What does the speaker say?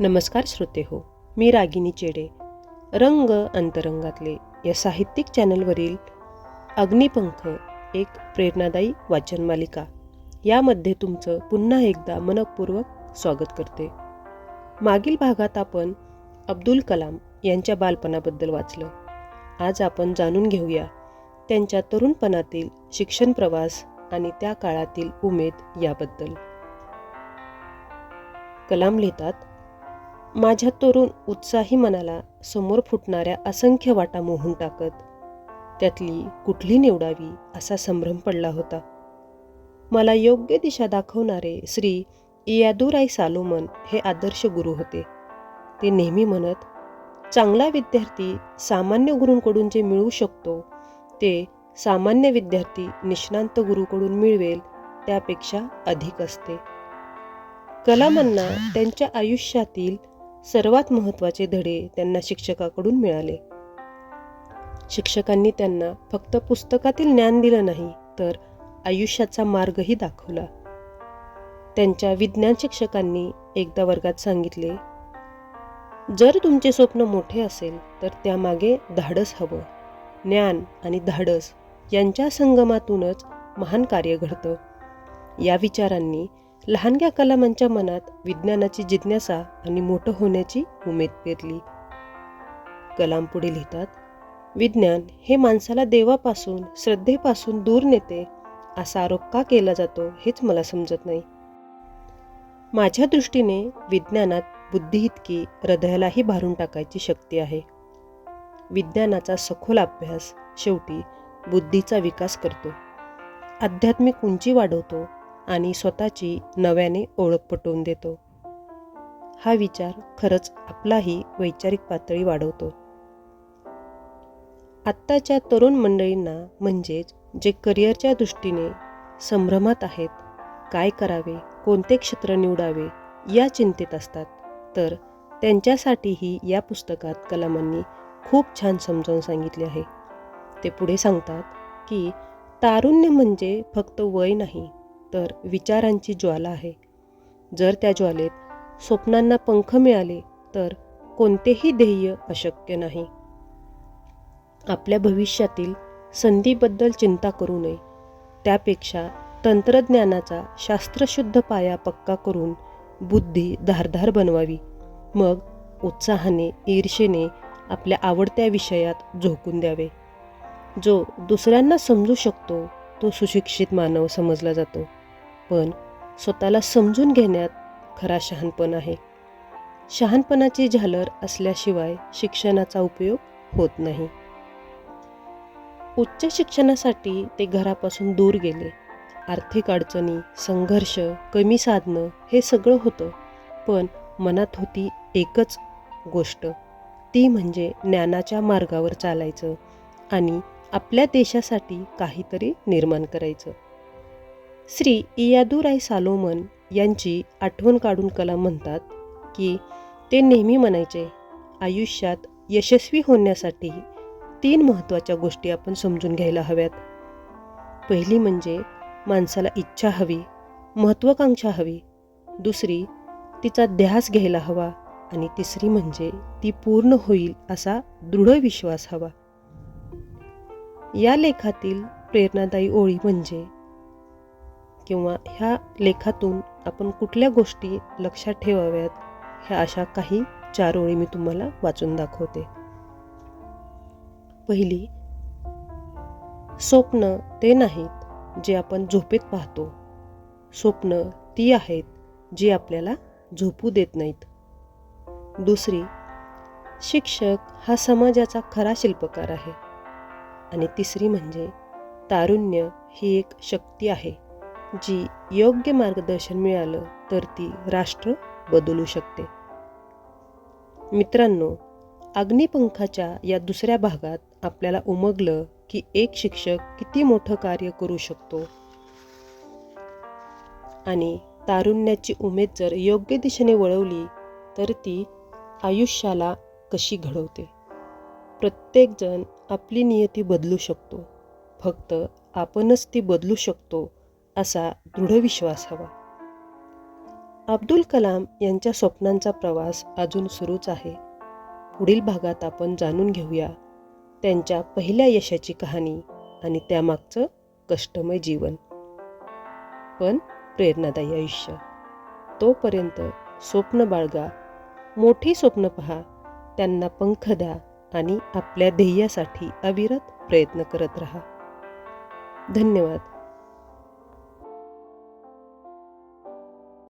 नमस्कार श्रोते हो मी रागिनी चेडे. रंग अंतरंगातले या साहित्यिक चॅनलवरील अग्निपंख एक प्रेरणादायी वाचन मालिका यामध्ये तुमचं पुन्हा एकदा मनपूर्वक स्वागत करते. मागील भागात आपण अब्दुल कलाम यांच्या बालपणाबद्दल वाचलं. आज आपण जाणून घेऊया त्यांच्या तरुणपणातील शिक्षण प्रवास आणि त्या काळातील उमेद याबद्दल. कलाम लिहितात माझ्या तरुण उत्साही मनाला समोर फुटणाऱ्या असंख्य वाटा मोहून टाकत त्यातली कुठली निवडावी असा संभ्रम पडला होता. मला योग्य दिशा दाखवणारे श्री इयादुराई सालोमन हे आदर्श गुरु होते. ते नेहमी म्हणत चांगला विद्यार्थी सामान्य गुरूंकडून जे मिळू शकतो ते सामान्य विद्यार्थी निष्णांत गुरूकडून मिळवेल त्यापेक्षा अधिक असते. कलामांना त्यांच्या आयुष्यातील सर्वात महत्त्वाचे धडे त्यांना शिक्षकाकडून मिळाले. शिक्षकांनी त्यांना फक्त पुस्तकातील ज्ञान दिलं नाही तर आयुष्याचा मार्गही दाखवला. त्यांच्या विज्ञान शिक्षकांनी एकदा वर्गात सांगितले जर तुमचे स्वप्न मोठे असेल तर त्यामागे धाडस हवं. ज्ञान आणि धाडस यांच्या संगमातूनच महान कार्य घडतं. या विचारांनी लहानग्या कलामांच्या मनात विज्ञानाची जिज्ञासा आणि मोठं होण्याची उमेद पेरली. कलाम पुढे लिहितात विज्ञान हे माणसाला देवापासून श्रद्धेपासून दूर नेते असा आरोप का केला जातो हेच मला समजत नाही. माझ्या दृष्टीने विज्ञानात बुद्धी इतकी हृदयालाही भारून टाकायची शक्ती आहे. विज्ञानाचा सखोल अभ्यास शेवटी बुद्धीचा विकास करतो. आध्यात्मिक उंची वाढवतो आणि स्वतःची नव्याने ओळख पटवून देतो. हा विचार खरंच आपलाही वैचारिक पातळी वाढवतो. आत्ताच्या तरुण मंडळींना म्हणजेच जे करिअरच्या दृष्टीने संभ्रमात आहेत काय करावे कोणते क्षेत्र निवडावे या चिंतेत असतात. तर त्यांच्यासाठीही या पुस्तकात कलामांनी खूप छान समजावून सांगितले आहे. ते पुढे सांगतात की तारुण्य म्हणजे फक्त वय नाही तर विचारांची ज्वाला आहे. जर त्या ज्वालेत स्वप्नांना पंख मिळाले तर कोणतेही ध्येय अशक्य नाही. आपल्या भविष्यातील संधीबद्दल चिंता करू नये. त्यापेक्षा तंत्रज्ञानाचा शास्त्रशुद्ध पाया पक्का करून बुद्धी धारधार बनवावी. मग उत्साहाने ईर्षेने आपल्या आवडत्या विषयात झोकून द्यावे. जो दुसऱ्यांना समजू शकतो तो सुशिक्षित मानव समजला जातो. पण स्वतःला समजून घेण्यात खरा शहाणपण आहे. शहाणपणाची झालर असल्याशिवाय शिक्षणाचा उपयोग होत नाही. उच्च शिक्षणासाठी ते घरापासून दूर गेले. आर्थिक अडचणी संघर्ष कमी साधणं हे सगळं होतं पण मनात होती एकच गोष्ट. ती म्हणजे ज्ञानाच्या मार्गावर चालायचं आणि आपल्या देशासाठी काहीतरी निर्माण करायचं. श्री इयादुराय सालोमन यांची आठवण काढून कलाम म्हणतात की ते नेहमी म्हणायचे आयुष्यात यशस्वी होण्यासाठी तीन महत्त्वाच्या गोष्टी आपण समजून घ्यायला हव्यात. पहिली म्हणजे माणसाला इच्छा हवी महत्त्वाकांक्षा हवी. दुसरी तिचा ध्यास घ्यायला हवा. आणि तिसरी म्हणजे ती पूर्ण होईल असा दृढ विश्वास हवा. या लेखातील प्रेरणादायी ओळी म्हणजे किंवा ह्या लेखातून आपण कुठल्या गोष्टी लक्षात ठेवाव्यात ह्या अशा काही चार ओळी मी तुम्हाला वाचून दाखवते. पहिली स्वप्न ते नाहीत जे आपण झोपेत पाहतो. स्वप्न ती आहेत जी आपल्याला झोपू देत नाहीत. दुसरी शिक्षक हा समाजाचा खरा शिल्पकार आहे. आणि तिसरी म्हणजे तारुण्य ही एक शक्ती आहे. जी योग्य मार्गदर्शन मिळालं तर ती राष्ट्र बदलू शकते. मित्रांनो अग्निपंखाच्या या दुसऱ्या भागात आपल्याला उमगलं की एक शिक्षक किती मोठं कार्य करू शकतो. आणि तारुण्याची उमेद जर योग्य दिशेने वळवली तर ती आयुष्याला कशी घडवते? प्रत्येकजण आपली नियती बदलू शकतो. फक्त आपणच ती बदलू शकतो असा दृढ विश्वास हवा. अब्दुल कलाम यांच्या स्वप्नांचा प्रवास अजून सुरूच आहे. पुढील भागात आपण जाणून घेऊया त्यांच्या पहिल्या यशाची कहाणी आणि त्यामागचं कष्टमय जीवन. पण प्रेरणादायी आयुष्य. तोपर्यंत स्वप्न बाळगा मोठी स्वप्न पहा त्यांना पंख द्या आणि आपल्या ध्येयासाठी अविरत प्रयत्न करत राहा. धन्यवाद.